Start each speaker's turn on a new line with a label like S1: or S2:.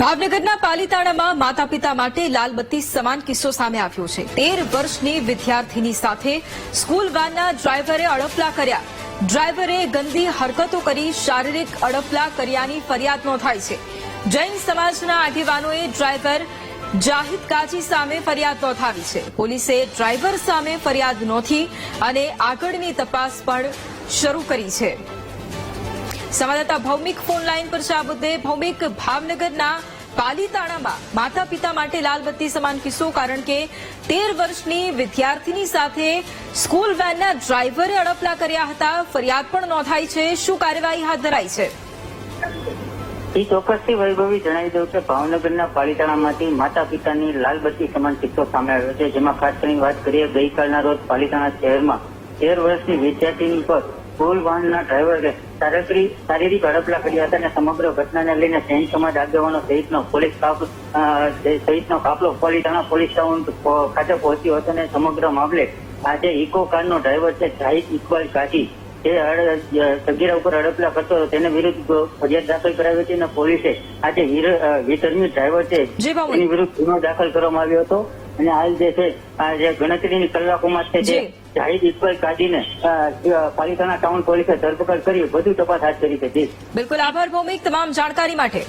S1: ભાવનગરના પાલીતાણામાં માતા પિતા માટે લાલબત્તી સમાન કિસ્સો સામે આવ્યો છે. તેર વર્ષની વિદ્યાર્થીની સાથે સ્કૂલ વાનના ડ્રાઈવરે અડફલા કર્યા. ડ્રાઈવરે ગંદી હરકતો કરી શારીરિક અડફલા કર્યાની ફરિયાદ નોંધાઈ છે. જૈન સમાજના આગેવાનોએ ડ્રાઈવર જાહિદ કાજી સામે ફરિયાદ નોંધાવી છે. પોલીસે ડ્રાઈવર સામે ફરિયાદ નોંધી અને આગળની તપાસ પણ શરૂ કરી છે. સંવાદદાતા ભૌમિક ફોન લાઈન પર છે આ મુદ્દે. ભૌમિક, ભાવનગરના પાલીતાણામાં માતા પિતા માટે લાલબત્તી સમાન કિસ્સો, કારણ કે તેર વર્ષની વિદ્યાર્થીની સાથે સ્કૂલ વેનના ડ્રાઈવરે અડપલા કર્યા હતા. ફરિયાદ પણ નોંધાઈ છે. શું કાર્યવાહી હાથ ધરાઈ છે?
S2: એ ચોક્કસથી વૈભવી જણાવી દઉં કે ભાવનગરના પાલિતાણામાંથી માતા પિતાની લાલબત્તી સમાન કિસ્સો સામે આવ્યો છે. જેમાં ખાસ કરીને વાત કરીએ, ગઈકાલના રોજ પાલિતાણા શહેરમાં તેર વર્ષની વિદ્યાર્થીની પર સ્કૂલ વાનના ડ્રાઈવરે શારીરિક હડપલા કર્યા હતા અને સમગ્ર ઘટનાને લઈને જૈન સમાજ આગેવાનો સહિતનો પોલીસ સહિતનો કાફલો પાલિતાણા પોલીસ ટાઉન ખાતે પહોંચ્યો હતો અને સમગ્ર મામલે આજે ઇકો કારનો ડ્રાઈવર છે જાહિદ ઇકબાલ કાજી જે સગીરા ઉપર હડપલા કરતો હતો. તેને વિરુદ્ધ ફરિયાદ દાખલ કરાવી હતી અને પોલીસે આજે અ, ડ્રાઈવર છે તેની વિરુદ્ધ ગુનો દાખલ કરવામાં આવ્યો હતો. અને હાલ જે છે આ જે ગણતરીની કલાકોમાં છે જે. જાહિદ ઇકબાલ કાજીને પાલિકાના ટાઉન પોલીસે ધરપકડ કરી વધુ તપાસ હાથ ધરી છે.
S1: બિલકુલ આભાર ભૌમિક તમામ જાણકારી માટે.